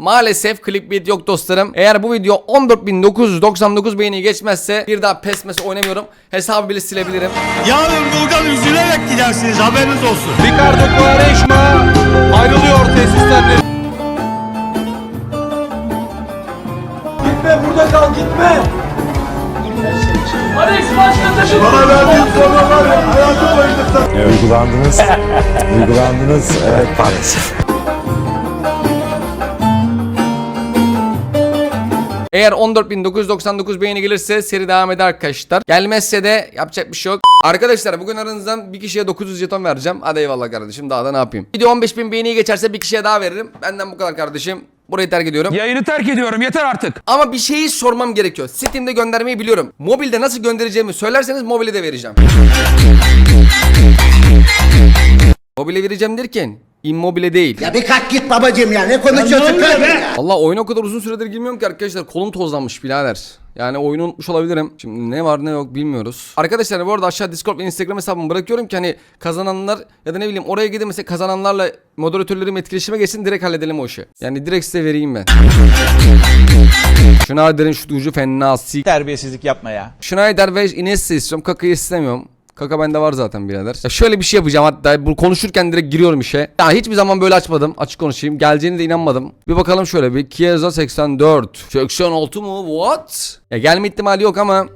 Maalesef clickbait yok dostlarım. Eğer bu video 14.999 beğeni geçmezse bir daha pes mes oynamıyorum. Hesabı bile silebilirim. Yarın buradan üzülerek gidersiniz haberiniz olsun. Ricardo Quaresma ayrılıyor tesislerden. Gitme burada kal gitme. Duygulandınız. Duygulandınız. Evet maalesef. Eğer 14.999 beğeni gelirse seri devam eder arkadaşlar. Gelmezse de yapacak bir şey yok. Arkadaşlar bugün aranızdan bir kişiye 900 jeton vereceğim. Hadi eyvallah kardeşim daha da ne yapayım. Video 15.000 beğeniyi geçerse bir kişiye daha veririm. Benden bu kadar kardeşim. Burayı terk ediyorum. Yayını terk ediyorum yeter artık. Ama bir şeyi sormam gerekiyor. Steam'de göndermeyi biliyorum. Mobilde nasıl göndereceğimi söylerseniz mobile de vereceğim. Mobile vereceğim derken immobile değil. Ya bir kalk git babacığım ya ne konuşuyorsun ya? Allah oyuna o kadar uzun süredir girmiyorum ki arkadaşlar kolum tozlanmış birader. Yani oyunu unutmuş olabilirim. Şimdi ne var ne yok bilmiyoruz. Arkadaşlar bu arada aşağı Discord ve Instagram hesabımı bırakıyorum ki hani kazananlar ya da ne bileyim oraya gidin mesela kazananlarla moderatörlerim etkileşime geçsin direkt halledelim o işi. Yani direkt size vereyim ben. Schneider'in şu ucu sik. Terbiyesizlik yapma ya. Schneider ve Ines istiyorum. Kaka'yı istemiyorum. Kaka bende var zaten birader. Ya şöyle bir şey yapacağım hatta bu konuşurken direkt giriyorum işe. Ya hiçbir zaman böyle açmadım. Açık konuşayım. Geleceğine de inanmadım. Bir bakalım şöyle bir Chiesa 84. 86 mu? What? Ya gelme ihtimali yok ama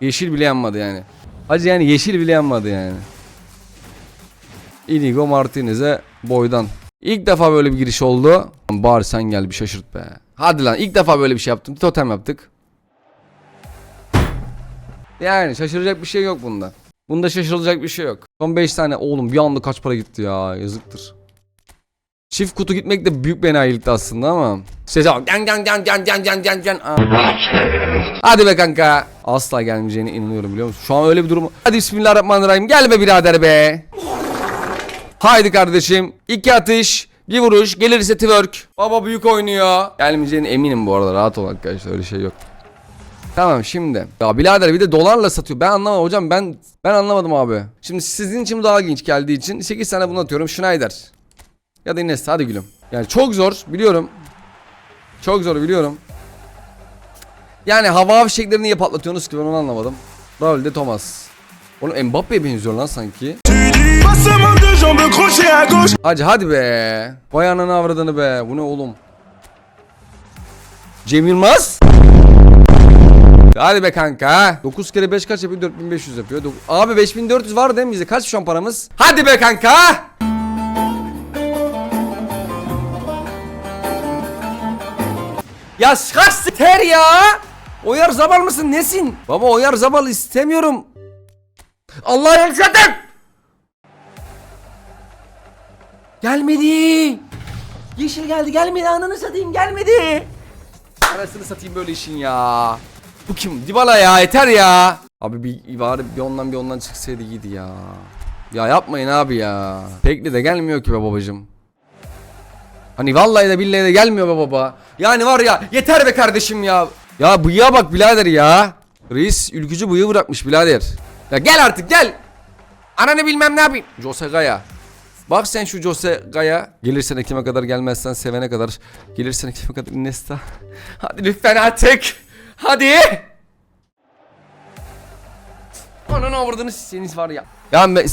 Yeşil bile yanmadı yani. Hacı yani yeşil bile yanmadı yani. Inigo Martinez'e boydan. İlk defa böyle bir giriş oldu. Bari sen gel bir şaşırt be. Hadi lan ilk defa böyle bir şey yaptım. Totem yaptık. Yani şaşıracak bir şey yok bunda. Bunda şaşırılacak bir şey yok. Son 5 tane oğlum bir anda kaç para gitti ya yazıktır. Çift kutu gitmek de büyük bir enayilikti aslında ama. Şey can can can can can can can can can. Hadi be kanka. Asla gelmeyeceğine inanıyorum biliyor musun? Şu an öyle bir durum. Hadi bismillahirrahmanirrahim. Gel be birader be. Haydi kardeşim. İki atış. Bir vuruş. Gelirse twerk. Baba büyük oynuyor. Gelmeyeceğine eminim bu arada. Rahat ol arkadaşlar. Öyle şey yok. Tamam şimdi. Ya birader bir de dolarla satıyor. Ben anlamadım hocam. Ben ben anlamadım abi. Şimdi sizin için daha ilginç geldiği için 8 tane bunu atıyorum. Schneider. Ya da Ines hadi gülüm. Yani çok zor biliyorum. Çok zor biliyorum. Yani hava fişeklerini niye patlatıyorsunuz ki ben onu anlamadım. Raul de Thomas. Oğlum Mbappe'ye benziyor lan sanki. Hacı hadi be. Vay ananı avradını be. Bu ne oğlum? Cem Yılmaz? Hadi be kanka. 9 kere 5 kaç yapıyor? 4500 yapıyor. Dok- Abi 5400 var değil mi bizde? Kaç şu an paramız? Hadi be kanka. Ya kaç ter ya? Oyar Zabal mısın? Nesin? Baba Oyar Zabal istemiyorum. Allah'ım zaten. Gelmedi. Yeşil geldi gelmedi ananı satayım gelmedi. Arasını satayım böyle işin ya. Bu kim? Dybala ya yeter ya. Abi bir bari bir ondan bir ondan çıksaydı iyiydi ya. Ya yapmayın abi ya. Tekli de gelmiyor ki be babacım. Hani vallahi de billahi de gelmiyor be baba. Yani var ya yeter be kardeşim ya. Ya bıyığa bak birader ya. Reis ülkücü bıyığı bırakmış birader. Ya gel artık gel. Ananı bilmem ne yapayım. Jose Gaya. Bak sen şu Jose Gaya. Gelirsen Ekim'e kadar gelmezsen sevene kadar. Gelirsen Ekim'e kadar Iniesta. Hadi lütfen artık. Hadi. Ananı avradını seniz var ya. Ya ben...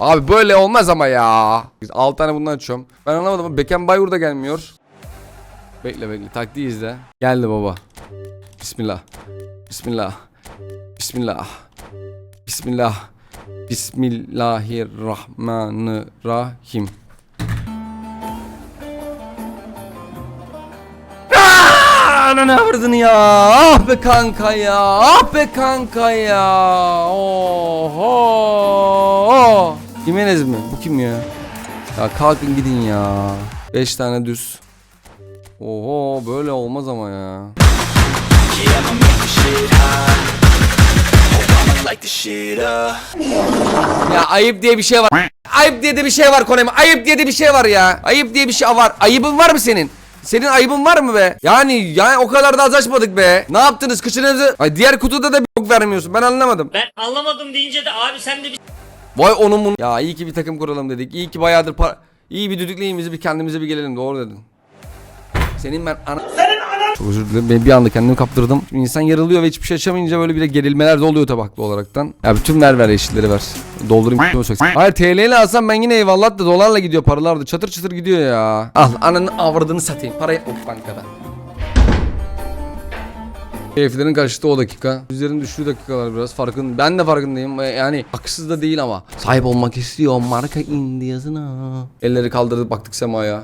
Abi böyle olmaz ama ya. Biz 6 tane bundan açıyorum. Ben anlamadım ama Beckenbauer da gelmiyor. Bekle bekle taktiği izle. Geldi baba. Bismillah. Bismillah. Bismillah. Bismillah. Bismillahirrahmanirrahim. Ananı avradını ya. Ah be kanka ya. Ah be kanka ya. Oho. Jimenez mi? Bu kim ya? Ya kalkın gidin ya. 5 tane düz. Oho böyle olmaz ama ya. Ya ayıp diye bir şey var. Ayıp diye de bir şey var Konemi. Ayıp diye de bir şey var ya. Ayıp diye bir şey var. Ayıbın var mı senin? Senin ayıbın var mı be? Yani yani o kadar da az açmadık be. Ne yaptınız? Kıçınızı... Ay diğer kutuda da bir bok vermiyorsun. Ben anlamadım. Ben anlamadım deyince de abi sen de bir Vay onun bunu. Ya iyi ki bir takım kuralım dedik. İyi ki bayağıdır para... İyi bir düdükleyin bizi bir kendimize bir gelelim doğru dedin. Senin ben ana... Senin ana... Çok özür dilerim ben bir anda kendimi kaptırdım. Şimdi insan yarılıyor ve hiçbir şey açamayınca böyle bir de gerilmeler de oluyor tabaklı olaraktan. Ya bütün ver ver yeşilleri ver. Doldurayım. Hayır TL ile alsam ben yine eyvallah da dolarla gidiyor paralar da çatır çatır gidiyor ya. Al ananı avradını satayım parayı of bankada. Keyiflerin kaçtı o dakika. Yüzlerin düştüğü dakikalar biraz farkın. Ben de farkındayım. Yani haksız da değil ama. Sahip olmak istiyor marka indi yazına. Elleri kaldırdık baktık semaya.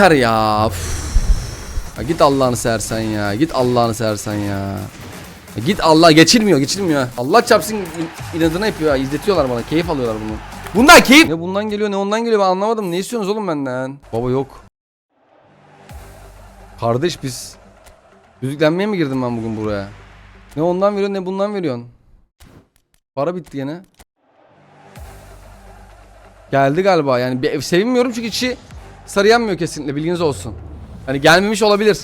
Yeter ya. Ya git Allah'ını sersen ya. Git Allah'ını sersen ya. Ya Git Allah geçilmiyor geçilmiyor. Allah çarpsın in- inadına yapıyor ya. İzletiyorlar bana. Keyif alıyorlar bunu. Bundan keyif. Ne bundan geliyor ne ondan geliyor ben anlamadım. Ne istiyorsunuz oğlum benden? Baba yok. Kardeş biz. Düzüklenmeye mi girdim ben bugün buraya? Ne ondan veriyorsun ne bundan veriyorsun. Para bitti gene. Geldi galiba yani sevinmiyorum çünkü içi sarı yanmıyor kesinlikle bilginiz olsun. Hani gelmemiş olabilir.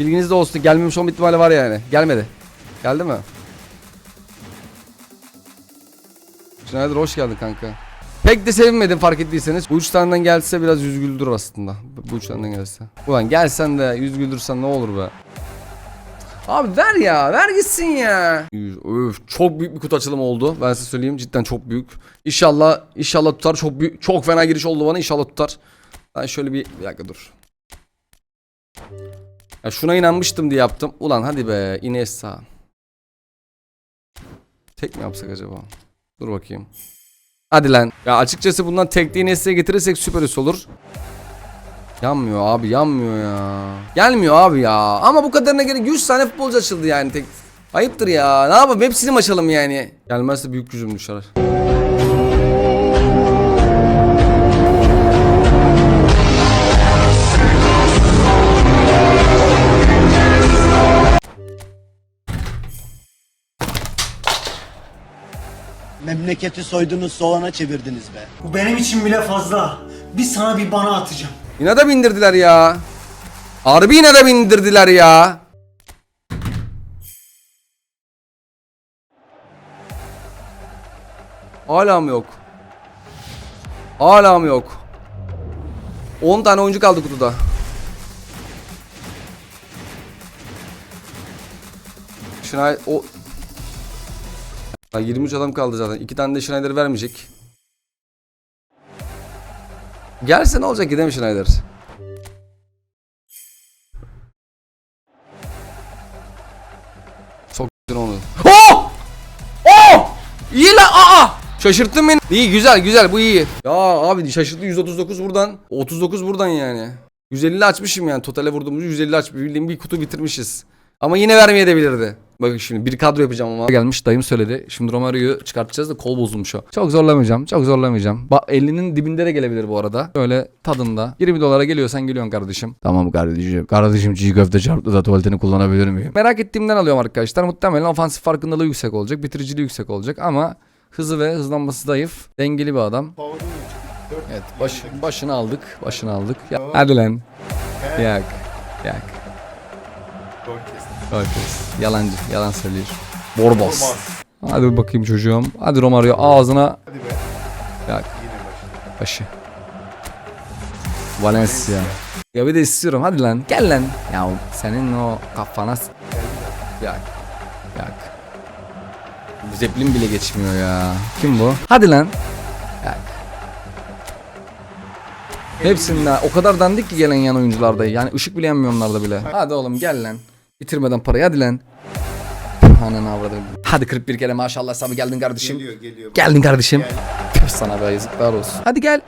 Bilginiz de olsun gelmemiş olma ihtimali var yani. Gelmedi. Geldi mi? Schneider hoş geldin kanka. Pek de sevinmedim fark ettiyseniz. Bu taneden gelse biraz yüz güldür aslında. Bu taneden gelse. Ulan gelsen de yüz güldürsen ne olur be. Abi ver ya ver gitsin ya. Öf, çok büyük bir kutu açılımı oldu. Ben size söyleyeyim cidden çok büyük. İnşallah inşallah tutar. Çok büyük çok fena giriş oldu bana inşallah tutar. Ben şöyle bir, bir dakika dur. Ya şuna inanmıştım diye yaptım. Ulan hadi be Iniesta. Tek mi yapsak acaba? Dur bakayım. Hadi lan. Ya açıkçası bundan tek Iniesta'ya getirirsek süper olur. Yanmıyor abi yanmıyor ya. Gelmiyor abi ya. Ama bu kadarına gerek 100 tane futbolcu açıldı yani tek. Ayıptır ya. Ne yapalım hepsini mi açalım yani? Gelmezse büyük gücüm düşer. Memleketi soydunuz soğana çevirdiniz be. Bu benim için bile fazla. Bir sana bir bana atacağım. Yine de bindirdiler ya. Harbi yine de bindirdiler ya. Hala mı yok? Hala mı yok? 10 tane oyuncu kaldı kutuda. Schneider o Ya 23 adam kaldı zaten. 2 tane de Schneider vermeyecek. Gelse ne olacak ki değil mi Schneider? Güzel onu. Oh! Oh! İyi lan aa! Şaşırttın beni. İyi güzel güzel bu iyi. Ya abi şaşırttı 139 buradan. 39 buradan yani. 150 açmışım yani totale vurduğumuz 150 aç bildiğim bir kutu bitirmişiz. Ama yine vermeye de bilirdi. Bakın şimdi bir kadro yapacağım ama. Gelmiş dayım söyledi. Şimdi Romario'yu çıkartacağız da kol bozulmuş o. Çok zorlamayacağım. Çok zorlamayacağım. Bak 50'nin dibinde de gelebilir bu arada. Öyle tadında. 20 dolara geliyorsan geliyorsun kardeşim. Tamam kardeşim. Kardeşim çiğ köfte çarptı da tuvaletini kullanabilir miyim? Merak ettiğimden alıyorum arkadaşlar. Muhtemelen ofansif farkındalığı yüksek olacak. Bitiriciliği yüksek olacak ama hızı ve hızlanması zayıf. Dengeli bir adam. Evet baş, başını aldık. Başını aldık. Ya, hadi lan. Yak. Yak. Korkes. Yalancı. Yalan söylüyor. Borbos. Hadi bakayım çocuğum. Hadi Romario ağzına. Yak. Başı. Valencia. Ya bir de istiyorum hadi lan gel lan. Ya senin o kafana Yak. Yak. Zeppelin bile geçmiyor ya. Kim bu? Hadi lan. Yak. Hepsinde o kadar dandik ki gelen yan oyuncularda. Yani ışık bile yanmıyor onlarda bile. Hadi oğlum gel lan. Bitirmeden parayı hadi lan. Ananı avradım. Hadi 41 kere maşallah sabah geldin kardeşim. Geliyor geliyor. Geldin kardeşim. Tüh sana be yazıklar olsun. Hadi gel.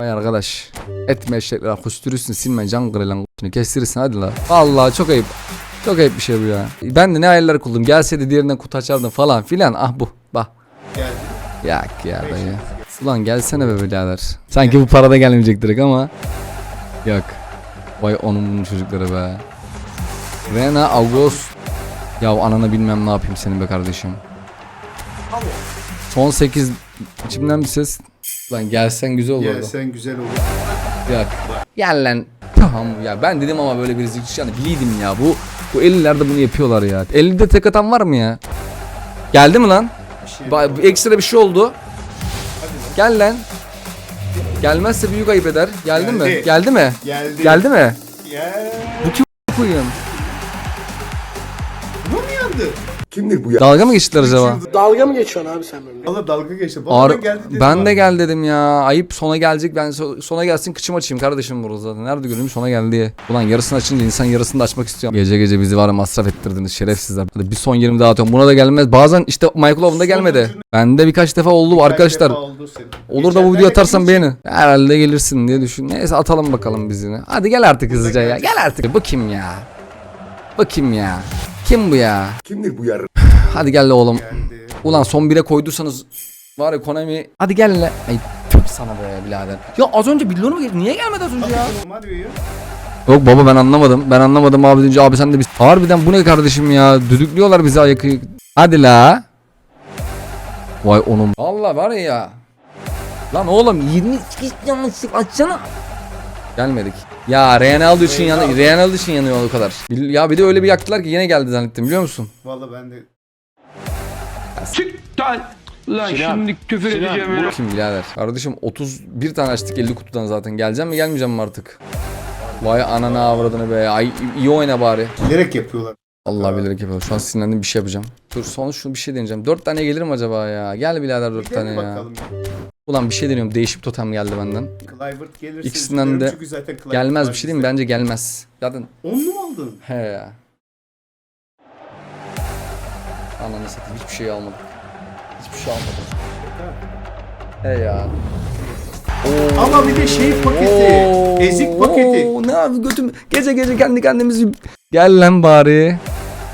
Vay arkadaş. Etme eşekler kustürürsün silme can kırılan kutunu kestirirsin hadi la. Vallahi çok ayıp. Çok ayıp bir şey bu ya. Ben de ne hayaller kurdum. Gelseydi diğerinden kutu açardım falan filan. Ah bu. Bak. Geldi. Yak ya dayı. Ulan gelsene be birader. Sanki bu parada gelmeyecek direkt ama. Yok. Vay onun bunun çocukları be. Rena August. Ya ananı bilmem ne yapayım senin be kardeşim. Son 8 içimden bir ses. Lan gelsen güzel olurdu. Gelsen güzel olur. Yok. Gel lan. Tamam ya ben dedim ama böyle bir rizik yani biliydim ya bu bu 50'lerde bunu yapıyorlar ya. 50'de tek atan var mı ya? Geldi mi lan? Ba- ekstra bir şey oldu. Gel lan. Gelmezse büyük ayıp eder. Geldi mi? Geldi. Geldi mi? Geldi. Geldi mi? Gel. Koyayım. Kimdir bu ya? Dalga mı geçtiler acaba? Dalga mı geçiyorsun abi sen benimle? Valla dalga geçti. Bana geldi dedim ben de abi. gel dedim ya. Ayıp sona gelecek. Ben so- sona gelsin kıçım açayım kardeşim burada zaten. Nerede göreyim sona geldi diye. Ulan yarısını açınca insan yarısını da açmak istiyor. Gece gece bizi var ya masraf ettirdiniz şerefsizler. Hadi bir son 20 daha atıyorum. Buna da gelmez. Bazen işte Michael Owen'da gelmedi. Bende birkaç defa oldu bu arkadaşlar. defa oldu senin? Olur da bu Geçenlerde video atarsan beğenin. Herhalde gelirsin diye düşün. Neyse atalım bakalım biz yine. Hadi gel artık hızlıca ya. Gel artık. Bu kim ya? Bu kim ya? Kim bu ya? Kimdir bu yarın? Hadi gel oğlum. Geldi. Ulan son bire koyduysanız var ya Konami. Hadi gel le. Ay tüh sana be birader. Ya az önce billonu mu geldi? Niye gelmedi az önce ya? Yok baba ben anlamadım. Ben anlamadım abi deyince abi sen de biz. Harbiden bu ne kardeşim ya? Düdüklüyorlar bizi ayakı. Hadi la. Vay onun. Allah var ya. Lan oğlum 20 yanlışlık açsana. Gelmedik. Ya Ronaldo için yanıyor. Ronaldo için yanıyor o kadar. Ya bir de öyle bir yaktılar ki yine geldi zannettim biliyor musun? Valla ben de Çık lan. Lan şimdi küfür edeceğim öyle. Kim birader? Kardeşim 31 tane açtık 50 kutudan zaten. Geleceğim mi gelmeyeceğim mi artık? Vay anana avradını be. Ay iyi oyna bari. bilerek yapıyorlar. Allah bilerek yapıyorum. Şu an sinirlendim bir şey yapacağım. Dur sonra şunu bir şey deneyeceğim. 4 tane gelir mi acaba ya? Gel birader 4 Bir tane ya. bakalım. Ulan bir şey deniyorum. Değişik totem geldi benden. Clivert gelirse İkisinden de çünkü zaten Clivert Gelmez var bir şey diyeyim mi? Bence gelmez. Zaten Onu mu aldın? he ya. Ananı satayım hiçbir şey almadım. Hiçbir şey almadım. He ya. Ama bir de şey paketi. Oo, Ezik paketi. oo, Ne abi götüm gece gece kendi kendimizi gel lan bari.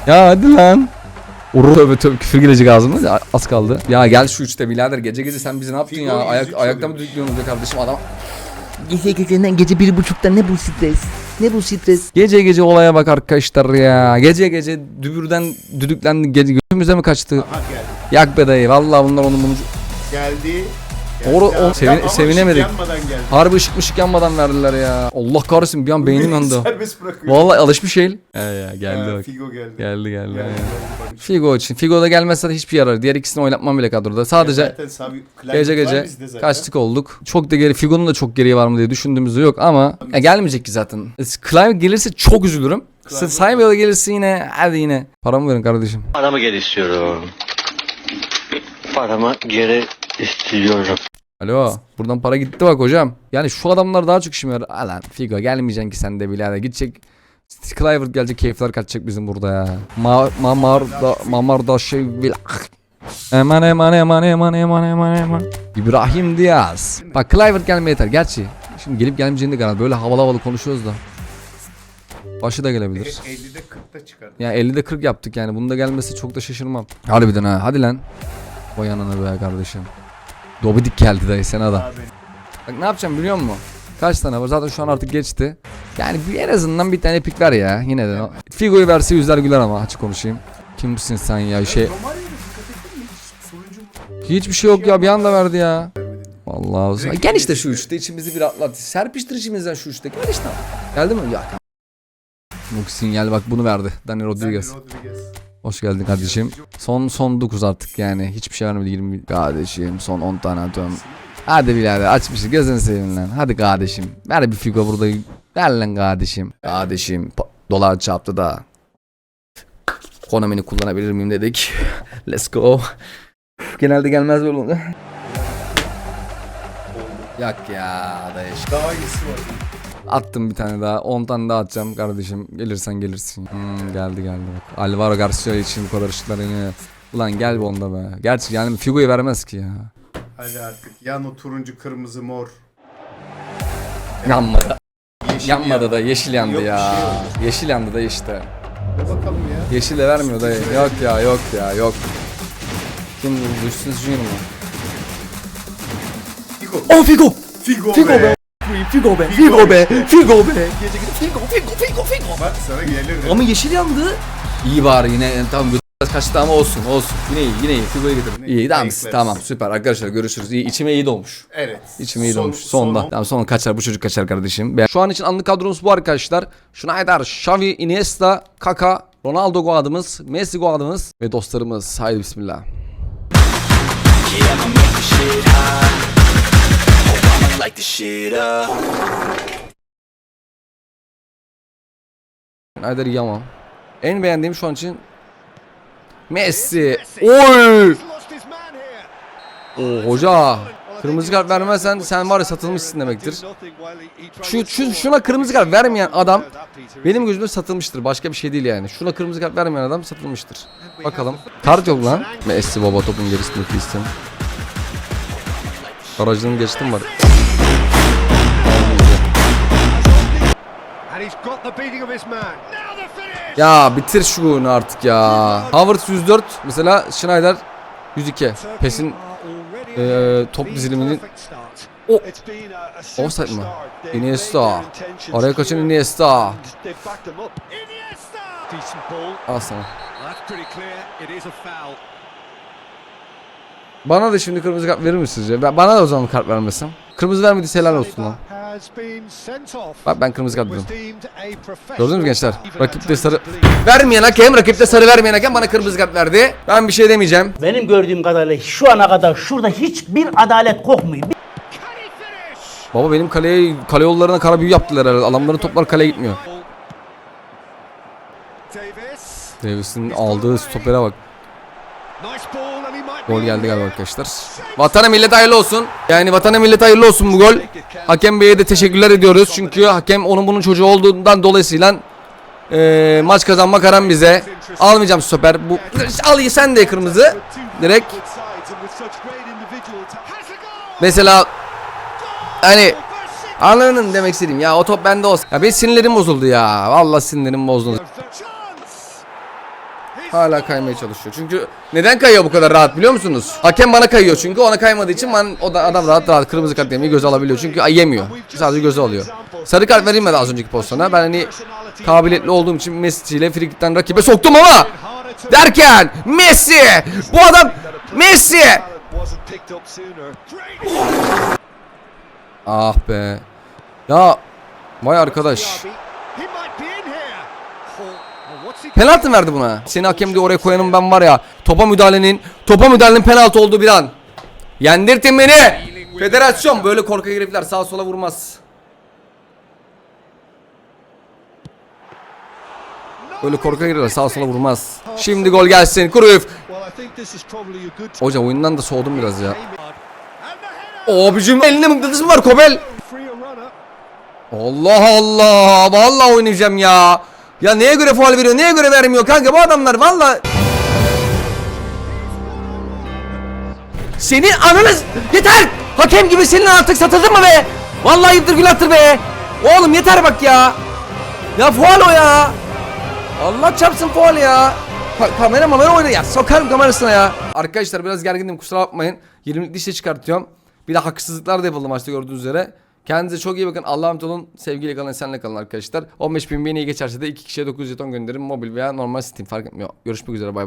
Ya hadi lan. Uru tövbe tövbe küfür gelecek ağzıma az kaldı. Ya gel şu üçte birader gece gece sen bizi ne yaptın ya? Ayak, ayakta mı düdüklüyorsunuz be kardeşim adam? Gece geceden gece bir buçukta ne bu stres? Ne bu stres? Gece gece olaya bak arkadaşlar ya. Gece gece dübürden düdüklendi gece götümüze mi kaçtı? Ha geldi. Yak be dayı vallahi bunlar onun bunu. Geldi. Doğru, Geldi o- abi. sevine- Ya ama sevinemedik. ışık yanmadan geldi. Harbi ışık mışık yanmadan verdiler ya. Allah kahretsin bir an beynim yandı. Serbest bırakıyor. Vallahi alışmış el. He ya geldi Ha, bak. Figo geldi. Geldi geldi. Geldi, geldi, bak. Figo için. Figo da gelmezse de hiçbir yarar. Diğer ikisini oynatmam bile kadroda. Sadece Zaten Savi- gece gece bizde zaten. kaçtık olduk. Çok da geri Figo'nun da çok geriye var mı diye düşündüğümüzde yok ama ya gelmeyecek ki zaten. Clive gelirse çok üzülürüm. Saymaya gelirse yine hadi yine. Paramı verin kardeşim. Paramı geri istiyorum. Paramı geri istiyorum. Alo buradan para gitti bak hocam. Yani şu adamlar daha çok işime yarar. Alan Figo gelmeyeceksin ki sen de birader. Gidecek Clivert gelecek keyifler kaçacak bizim burada ya. Ma mamar da mamar da şey vil. Eman eman eman eman eman eman eman. İbrahim Diaz. Bak Clivert gelmeye yeter. Gerçi şimdi gelip gelmeyeceğini de garanti. Böyle havalı havalı konuşuyoruz da. Başı da gelebilir. 50'de 40'ta çıkardı. Ya 50'de 40 yaptık yani. Bunda gelmesi çok da şaşırmam. Harbiden ha. Hadi lan. Vay anana be kardeşim. Dobidik geldi dayı sana da. Abi. Bak ne yapacağım biliyor musun? Kaç tane var? Zaten şu an artık geçti. Yani bir en azından bir tane pik ver ya. Yine de. Figo'yu verse yüzler güler ama açık konuşayım. Kimsin sen ya şey. Hiçbir şey yok ya bir anda verdi ya. Vallahi. Direkt Gel işte şu üçte içimizi bir atlat. Serpiştir içimizden şu üçte. Gel işte. Geldi mi? Ya. Muhsin gel bak bunu verdi. Dani Rodriguez. Dani Rodriguez. Hoş geldin kardeşim. Son son 9 artık yani. Hiçbir şey vermedi 20. Kardeşim son 10 tane atıyorum. Hadi birader aç bir şey gözünü seveyim lan. Hadi kardeşim. Ver bir figo burada. Ver lan kardeşim. Kardeşim dolar çarptı da. Konamini kullanabilir miyim dedik. Let's go. Genelde gelmez böyle. Yak ya dayı. Daha iyisi var. Attım bir tane daha. 10 tane daha atacağım kardeşim. Gelirsen gelirsin. Hmm, geldi geldi bak. Alvaro Garcia için bu kadar ışıklar yine. Ulan gel bu onda be. Gerçi yani Figo'yu vermez ki ya. Hadi artık. Yan o turuncu, kırmızı, mor. Yanmadı. Yeşil Yanmadı yan. da yeşil yandı Yok, bir ya. şey yok. yeşil yandı da işte. Dur bakalım ya. Yeşil de vermiyor dayı. Yok ya yok ya yok. Kim bu? Üstün Junior mu? Figo. Oh Figo! Figo, Figo be. be! Figo be! Figo Figo be! Figo be! Gece gece Figo Figo Figo Figo! Bak sana gelir. Ama yeşil yandı. İyi bari yine yani tamam biraz kaçtı ama olsun olsun. Yine iyi yine iyi. Figo'yu getirdim. İyi tamam tamam süper arkadaşlar görüşürüz. İyi içime iyi dolmuş. Evet. İçime iyi Son- dolmuş. Sonda. son- Tamam son kaçar bu çocuk kaçar kardeşim. Şu an için anlık kadromuz bu arkadaşlar. Schneider, Xavi, Iniesta, Kaka, Ronaldo guardımız, Messi guardımız ve dostlarımız. Haydi bismillah. Ayder Yaman. En beğendiğim şu an için Messi. Oy! Oo hoca. Kırmızı kart vermezsen sen var ya satılmışsın demektir. Şu, şu şuna kırmızı kart vermeyen adam benim gözümde satılmıştır. Başka bir şey değil yani. Şuna kırmızı kart vermeyen adam satılmıştır. Bakalım. Kart yok lan. Messi baba topun gerisinde Cristiano. Aracını geçtim var. Ya bitir şu oyunu artık ya. Havertz 104 mesela Schneider 102. Pes'in eee, top diziliminin o offside mı? Iniesta. Araya kaçan Iniesta. Al sana. Bana da şimdi kırmızı kart verir misiniz ya? Ben- Bana da o zaman kart vermesem. Kırmızı vermediyse helal olsun lan. Bak ben kırmızı kart dedim. Gördünüz mü gençler? Rakipte sarı vermeyen hakem, rakipte sarı vermeyen hakem bana kırmızı kart verdi. Ben bir şey demeyeceğim. Benim gördüğüm kadarıyla şu ana kadar şurada hiçbir adalet kokmuyor. Baba benim kaleye kale yollarına kara büyü yaptılar herhalde. Adamların toplar kaleye gitmiyor. Davis'in aldığı stopere bak. Gol geldi galiba arkadaşlar. Vatana millet hayırlı olsun. Yani vatana millet hayırlı olsun bu gol. Hakem Bey'e de teşekkürler ediyoruz. Çünkü hakem onun bunun çocuğu olduğundan dolayısıyla eee, maç kazanmak aran bize. Almayacağım stoper. Bu al sen de kırmızı. Direkt. Mesela hani anladın demek istediğim ya o top bende olsun. Ya benim sinirlerim bozuldu ya. Vallahi sinirlerim bozuldu. Hala kaymaya çalışıyor. Çünkü neden kayıyor bu kadar rahat biliyor musunuz? Hakem bana kayıyor çünkü ona kaymadığı için ben o da adam rahat rahat kırmızı kart yemeyi göze alabiliyor. Çünkü ay yemiyor. Sadece göze alıyor. Sarı kart mi az önceki pozisyona? Ben hani kabiliyetli olduğum için Messi ile frikikten rakibe soktum ama derken Messi bu adam Messi Ah be. Ya vay arkadaş. Penaltı mı verdi buna. Seni hakem diye oraya koyanım ben var ya. Topa müdahalenin, topa müdahalenin penaltı olduğu bir an. Yendirtin beni. Federasyon böyle korkak herifler sağa sola vurmaz. Böyle korkak herifler sağa sola vurmaz. Şimdi gol gelsin. Cruyff. Hocam oyundan da soğudum biraz ya. Abicim elinde mıknatıs mı var Kobel? Allah Allah. Vallahi oynayacağım ya. Ya neye göre faul veriyor? Neye göre vermiyor kanka? Bu adamlar vallahi Seni ananız yeter. Hakem gibi senin artık satıldın mı be? Vallahi yıptır gül attır be. Oğlum yeter bak ya. Ya faul o ya. Allah çarpsın faul ya. Ka- kamera mamera oyna ya. Sokarım kamerasına ya. Arkadaşlar biraz gergindim kusura bakmayın. 20'lik dişle çıkartıyorum. Bir de haksızlıklar da yapıldı maçta gördüğünüz üzere. Kendinize çok iyi bakın. Allah'a emanet olun. Sevgiyle kalın, senle kalın arkadaşlar. 15 bin beğeni geçerse de 2 kişiye 9 jeton gönderin. Mobil veya normal Steam fark etmiyor. Görüşmek üzere bay bay.